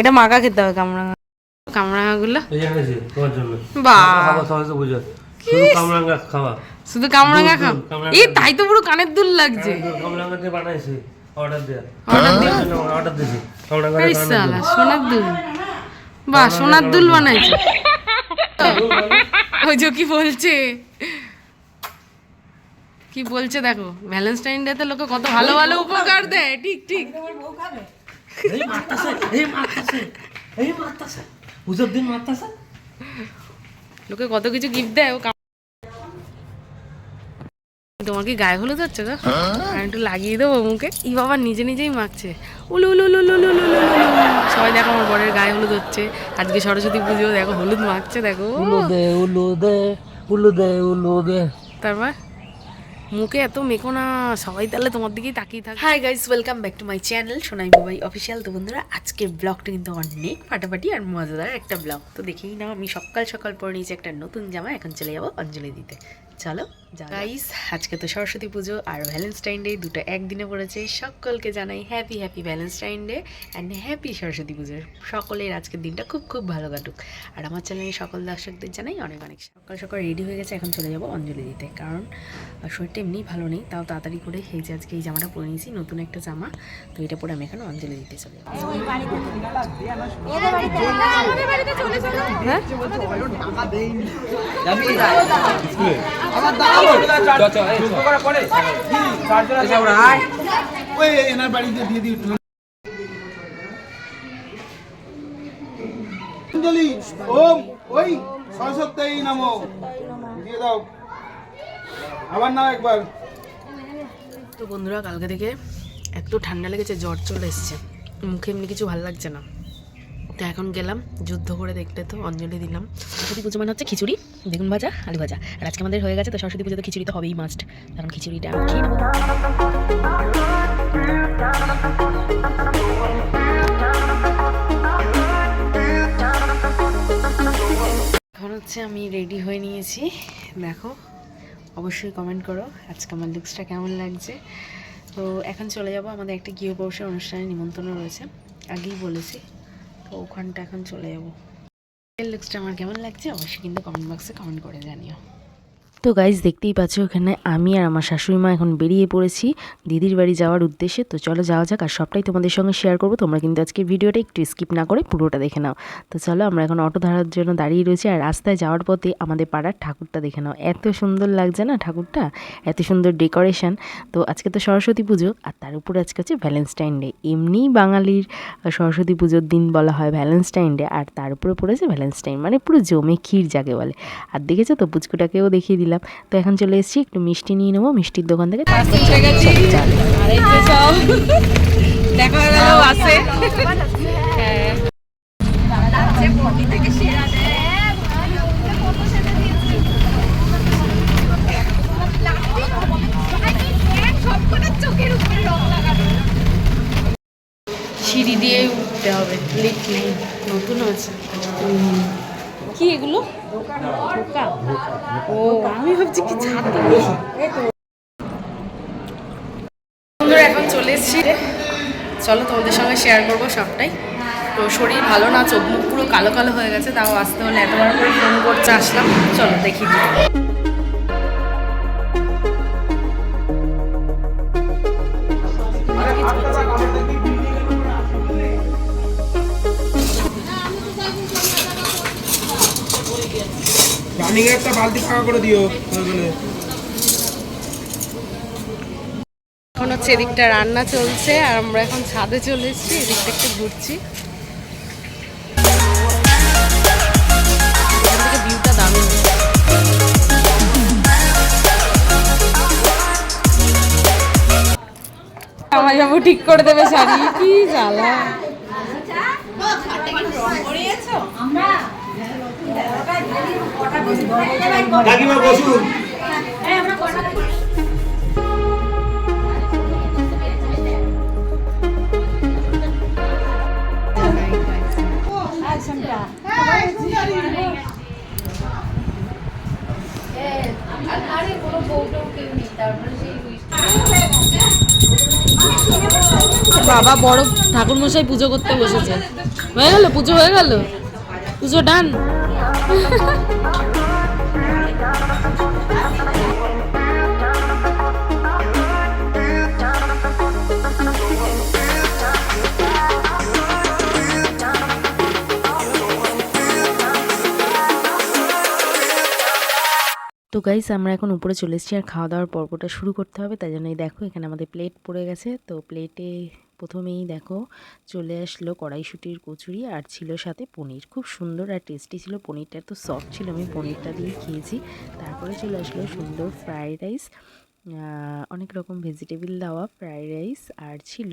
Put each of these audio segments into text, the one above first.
এটা মাখা খেতে হবে কামরাঙা। কামরাঙাগুলো? এই এনেছি তোমার জন্য। বাহ। খাবার সবাই তো বুঝো। শুধু কামরাঙ্গা খাওয়া। শুধু কামরাঙা খাও এই তাই তো পুরো কানের দুল লাগছে। কামরাঙ্গা দিয়ে বানাইছি অর্ডার দেয়া। অর্ডার দিয়ে? অর্ডার দিয়েছি সোনার দুল। বাহ সোনার দুল বানাইছে। ওই যে কি বলছে? কি বলছে দেখো ভ্যালেন্টাইন ডে তে লোকে কত ভালো ভালো উপকার দেয়। ঠিক ঠিক। এই মারতাছে এই মারতাছে এই মারতাছে। বুঝব দিন মারতাছে? লোকে কত কিছু গিফট দেয় ও তোমার কি গায়ে হলুদ হচ্ছে গো? হ্যাঁ? আমি একটু লাগিয়ে দেবো মুখে। ই বাবা নিজে নিজেই মাখছে। উলু উলু উলু উলু উলু সবাই দেখো আমার বরের গায়ে হলুদ হচ্ছে আজকে সরস্বতী পুজো দেখো হলুদ মাখছে দেখো উলু দে উলু দে উলু দে উলু দে তারপর মুখে এত মেকো না, সবাই তাহলে তোমার দিকেই তাকিয়ে থাকে hi guys welcome back to my channel Sonai Babai official তো বন্ধুরা, আজকের ব্লগটা কিন্তু অনেক ফাটাফাটি আর মজাদার একটা ব্লগ তো দেখেই নাও, আমি সকাল সকাল পরে নিয়েছি একটা নতুন জামা, এখন চলে যাব অঞ্জলি দিতে। চলো গাইস আজকে তো সরস্বতী পুজো আর ভ্যালেন্টাইন ডে দুটো একদিনে পড়েছে। সকলকে জানাই happy happy Valentine day and happy Saraswati পুজোর। সকলের আজকের দিনটা খুব খুব ভালো কাটুক। আর আমার চ্যানেলে সকল দর্শকদের জানাই অনেক অনেক সকাল সকাল রেডি হয়ে গেছে এখন চলে যাব অঞ্জলি দিতে। কারণ শরীরটা এমনিই ভালো নেই তাও তাড়াতাড়ি করে এই যে আজকে এই জামাটা পরে নিয়েছি নতুন একটা জামা। তো এটা পরে আমি এখন অঞ্জলি দিতে চলে যাব। হ্যাঁ? ওম ওই সরস্বতী নামো। দিয়ে দাও। আবার নাও একবার। তো বন্ধুরা কালকে থেকে এত ঠান্ডা লেগেছে জ্বর চলে এসছে। মুখে এমনি কিছু ভালো লাগছে না। তো এখন গেলাম যুদ্ধ করে দেখতে তো অঞ্জলি দিলাম। সরস্বতী পুজো মানে হচ্ছে খিচুড়ি বেগুন ভাজা আলু ভাজা। আর আজকে আমাদের হয়ে গেছে তো সরস্বতী পুজোতে খিচুড়ি তো হবেই মাস্ট এখন খিচুড়িটা আমি খেয়ে এখন হচ্ছে আমি রেডি হয়ে নিয়েছি। দেখো অবশ্যই কমেন্ট করো আজকে আমার লুকসটা কেমন লাগছে। তো এখন চলে যাব আমাদের একটা গৃহপ্রবেশের অনুষ্ঠানে নিমন্ত্রণ রয়েছে। আগেই বলেছি তো ওখানটা এখন চলে যাব। লুকসটা আমার কেমন লাগছে? অবশ্যই কিন্তু কমেন্ট বক্সে কমেন্ট করে জানিও। তো গাইজ দেখতেই পাচ্ছ ওখানে আমি আর আমার শাশুড়ি মা এখন বেরিয়ে পড়েছি দিদির বাড়ি যাওয়ার উদ্দেশ্যে। তো চলো যাওয়া যাক আর সবটাই তোমাদের সঙ্গে শেয়ার করব। তোমরা কিন্তু আজকে ভিডিওটা একটু স্কিপ না করে পুরোটা দেখে নাও। তো চলো আমরা এখন অটো ধরার জন্য দাঁড়িয়ে রয়েছি আর রাস্তায় যাওয়ার পথে আমাদের পাড়ার ঠাকুরটা দেখে নাও। এত সুন্দর লাগছে না ঠাকুরটা? এত সুন্দর ডেকোরেশন তো আজকে তো সরস্বতী পুজো আর তার উপরে আজকে হচ্ছে ভ্যালেন্টাইন ডে এমনিই বাঙালির সরস্বতী পুজোর দিন বলা হয় ভ্যালেন্টাইন ডে আর তার উপরে পড়েছে ভ্যালেন্টাইন মানে পুরো জমে ক্ষীর যাকে বলে। আর দেখেছ তো পুচকুটাকেও দেখিয়ে তো এখন চলে এসেছি একটু মিষ্টি নিয়ে নেব মিষ্টির দোকান থেকে আছে। সিঁড়ি দিয়ে উঠতে হবে। লিফট নেই নতুন আছে। কি এগুলো? ও, আমি ভাবছি কি এখন চলে এসেছি। চলো তোমাদের সঙ্গে শেয়ার করব সবটাই। তো শরীর ভালো না, চোখ মুখ পুরো কালো কালো হয়ে গেছে, তাও আসতে হলে এতবার করে ফোন করছে আসলাম। চলো দেখি। রানিং একটা বালতি ফাঁকা করে দিও। এখন হচ্ছে এদিকটা রান্না চলছে আর আমরা এখন ছাদে চলে এসেছি এদিকটা একটু ঘুরছি। ভিউটা দারুণ। আমার যাব ঠিক করে দেবে শাড়ি কি জ্বালা। বাবা বড় ঠাকুর মশাই পুজো করতে বসেছে। হয়ে গেল পুজো হয়ে গেল? পুজো ডান। তো গাইস আমরা এখন উপরে চলে এসেছি আর খাওয়া দাওয়ার পর্বটা শুরু করতে হবে, তাই জন্য এই দেখো এখানে আমাদের প্লেট পড়ে গেছে। তো প্লেটে প্রথমেই দেখো চলে আসলো কড়াইশুটির কচুরি আর ছিল সাথে পনির। খুব সুন্দর আর টেস্টি ছিল পনিরটা তো সফট ছিল, আমি পনিরটা দিয়ে খেয়েছি। তারপরে চলে আসলো সুন্দর ফ্রায়েড রাইস অনেক রকম ভেজিটেবল দেওয়া ফ্রায়েড রাইস আর ছিল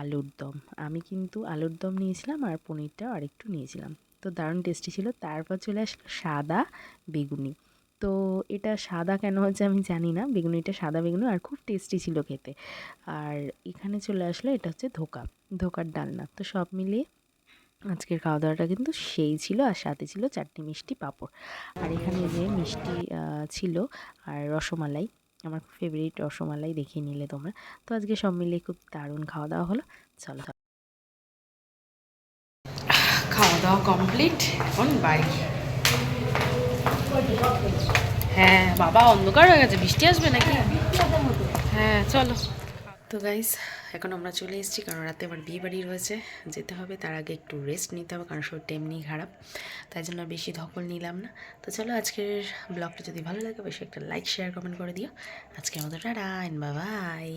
আলুর দম। আমি কিন্তু আলুর দম নিয়েছিলাম আর পনিরটাও আরেকটু নিয়েছিলাম। তো দারুণ টেস্টি ছিল। তারপর চলে আসলো সাদা বেগুনি। তো এটা সাদা কেন হচ্ছে আমি জানি না। বেগুনিটা সাদা বেগুনি আর খুব টেস্টি ছিল খেতে। আর এখানে চলে আসলো, এটা হচ্ছে ধোকা, ধোকার ডালনা। তো সব মিলিয়ে আজকের খাওয়া দাওয়াটা কিন্তু সেই ছিল আর সাথে ছিল চারটি মিষ্টি পাঁপড়। আর এখানে যে মিষ্টি ছিল আর রসমালাই, আমার ফেভারিট রসমালাই দেখিয়ে নিলে তোমরা। তো আজকে সব মিলিয়ে খুব দারুণ খাওয়া দাওয়া হলো। চলো খাওয়া দাওয়া কমপ্লিট এখন বাড়ি। হ্যাঁ বাবা অন্ধকার হয়ে গেছে, বৃষ্টি আসবে নাকি? হ্যাঁ চলো। তো গাইস এখন আমরা চলে এসেছি, কারণ রাতে আবার বিয়ে বাড়ি রয়েছে। যেতে হবে, তার আগে একটু রেস্ট নিতে হবে, কারণ শরীরটা এমনি খারাপ। তাই জন্য বেশি ধকল নিলাম না। তো চলো, আজকের ব্লগটা যদি ভালো লাগে, অবশ্যই একটা লাইক শেয়ার কমেন্ট করে দিও। আজকের মতো টাটা বাই